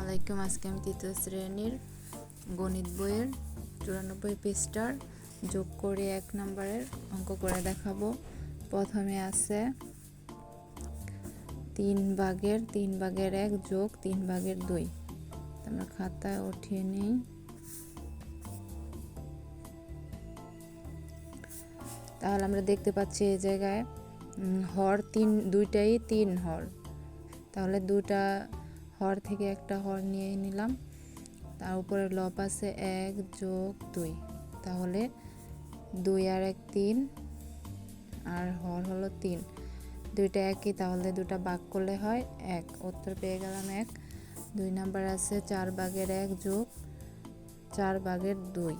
আলাইকুম, আজকে আমি তৃতীয় শ্রেণির গণিত বইয়ের চুরানব্বই পৃষ্ঠার যোগ করে এক নম্বরের অঙ্ক করে দেখাবো। প্রথমে আছে তিন ভাগের তিন ভাগের এক যোগ তিন ভাগের দুই। আমরা খাতায় উঠিয়ে নিই। তাহলে আমরা দেখতে পাচ্ছি এই জায়গায় হর তিন, দুইটাই তিন হর। তাহলে দুটা হর থেকে একটা হর নিয়ে নিলাম। তার উপরে লব আছে এক যোগ দুই। তাহলে দুই আর এক তিন, আর হর হলো তিন। দুইটা একই, তাহলে দুটা ভাগ করলে হয় এক। উত্তর পেয়ে গেলাম এক। দুই নাম্বার আছে চার ভাগের এক যোগ চার ভাগের দুই।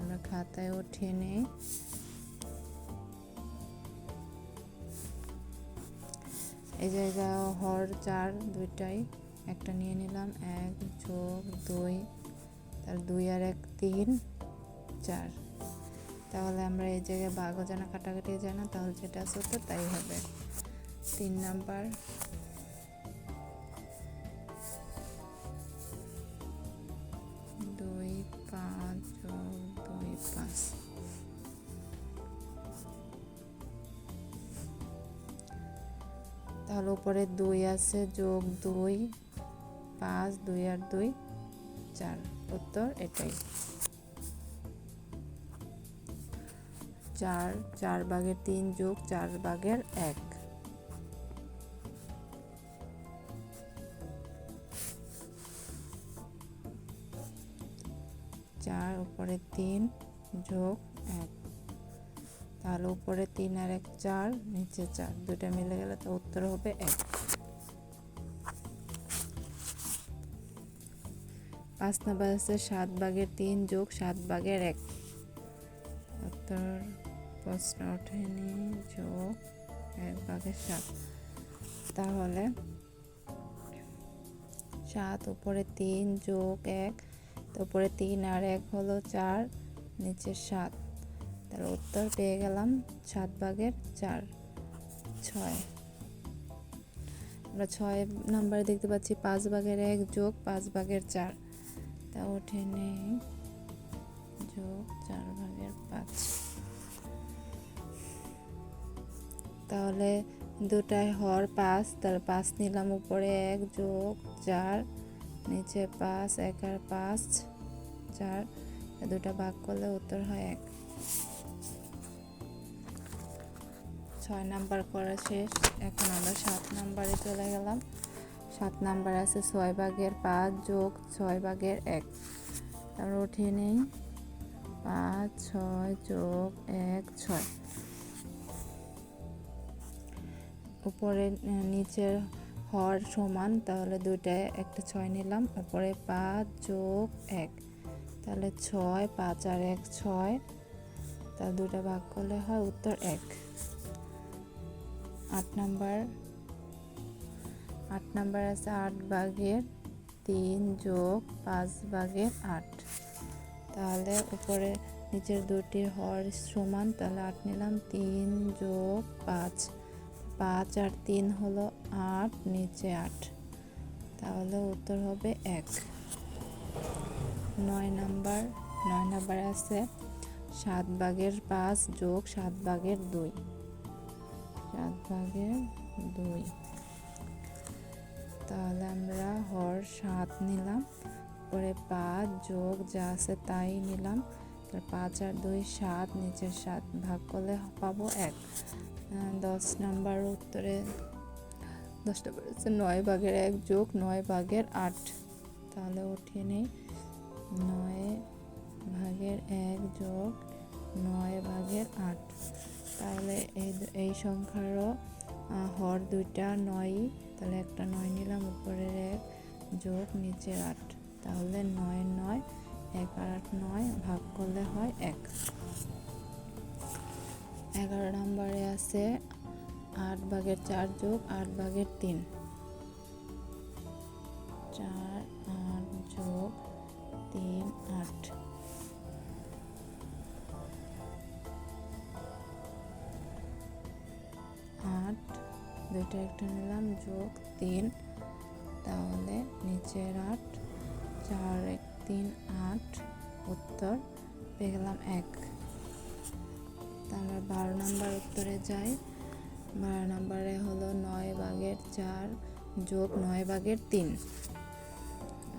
আমরা খাতায় উঠিয়ে নেই। এই জায়গা হর চার দুইটাই। একটা নিয়ে নিলাম, এক যোগ দুই, তার দুই আর এক, তিন, চার। তাহলে আমরা এই জায়গায় বাঘ জানা কাটাকাটি জানা তাহলে যেটা আছে তো তাই হবে। তিন নাম্বার। দুই, পাঁচ যোগ দুই, পাঁচ। তাহলে উপরে দুই আছে, যোগ দুই পাঁচ, দুই আর দুই, চার। উত্তর এটাই। চার চার ভাগের তিন যোগ চার ভাগের এক। চার উপরে তিন যোগ এক। তাহলে উপরে তিন আর এক চার, নিচে চার। দুটা মিলে গেলে তো উত্তর হবে এক। পাঁচ নাম্বার আছে সাত ভাগের তিন যোগ সাত ভাগের এক। উত্তর প্রশ্ন ওঠেনি, যোগ এক ভাগের সাত। তাহলে সাত, উপরে তিন, যোগ এক উপরে তিন আর এক হলো চার, নিচে সাত। তার উত্তর পেয়ে গেলাম সাত ভাগের চার, ছয়। আমরা ছয় নাম্বারে দেখতে পাচ্ছি পাঁচ ভাগের এক যোগ পাঁচ ভাগের চার। তা উঠে নেই। যোগ চার ভাগের পাঁচ। তাহলে দুটায় হর পাঁচ তার পাঁচ নিলাম উপরে এক, যোগ চার, নিচে পাঁচ এক আর পাঁচ, চার দুটা ভাগ করলে উত্তর হয় এক। ছয় নাম্বার করা শেষ। এখন আমরা সাত নাম্বারে চলে গেলাম। সাত নাম্বার আছে ছয় ভাগের পাঁচ যোগ ছয় ভাগের এক। তারপর উঠিয়ে নেই। পাঁচ, ছয় যোগ এক, ছয়। উপরে নিচের হর সমান, তাহলে দুইটায় একটা ছয় নিলাম। উপরে পাঁচ যোগ এক, তাহলে ছয়, পাঁচ আর এক ছয়। তা দুটা ভাগ করলে হয় উত্তর এক। আট নাম্বার। আট নাম্বার আছে আট ভাগের তিন যোগ পাঁচ ভাগের আট। তাহলে উপরে নিচের দুটির হর সমান, তাহলে আট নিলাম, তিন যোগ পাঁচ। পাঁচ আর তিন হলো আট, নিচে আট। তাহলে উত্তর হবে এক। নয় নাম্বার নয় নাম্বার আছে সাত ভাগের পাঁচ যোগ সাত ভাগের দুই। সাত ভাগের দুই। তাহলে আমরা হর সাত নিলাম। পরে পাঁচ যোগ যা আছে তাই নিলাম। পাঁচ আর দুই, সাত, নিচের সাত ভাগ করলে পাবো এক। দশ নাম্বার উত্তরে, দশ নাম্বার হচ্ছে নয় ভাগের এক যোগ নয় ভাগের আট। তাহলে উঠিয়ে নেই। নয় ভাগের এক যোগ নয় ভাগের আট। তাহলে এই এই সংখ্যারও হর দুইটা নয় তাহলে একটা নয় নিলাম উপরের এক যোগ নিচের আট। তাহলে নয় নয় এক আর আট নয় ভাগ করলে হয় এক। এগারো নম্বরে আছে আট ভাগের চার যোগ আট ভাগের তিন। চার আট যোগ তিন আট। দুইটা একটা নিলাম, যোগ তিন। তাহলে নিচের আট, চার এক তিন আট, উত্তর পেয়ে গেলাম এক। তা আমরা বারো নম্বর উত্তরে যাই। বারো নম্বরে হলো নয় ভাগের চার যোগ নয় ভাগের তিন।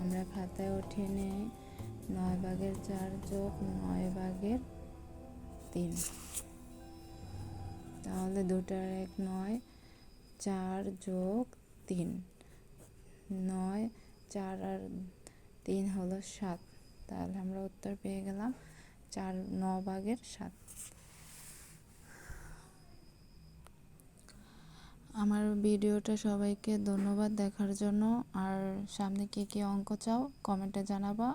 আমরা খাতায় উঠিয়ে নিই। নয় ভাগের চার যোগ নয় ভাগের তিন। তাহলে দুটার এক নয় চার যোগ তিন। নয়, চার আর তিন হলো সাত। তাহলে আমরা উত্তর পেয়ে গেলাম চার ন ভাগের সাত। আমার ভিডিওটা সবাইকে ধন্যবাদ দেখার জন্য। আর সামনে কী কী অঙ্ক চাও, কমেন্টে জানাবা।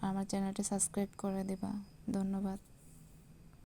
আর আমার চ্যানেলটি সাবস্ক্রাইব করে দিবা। ধন্যবাদ।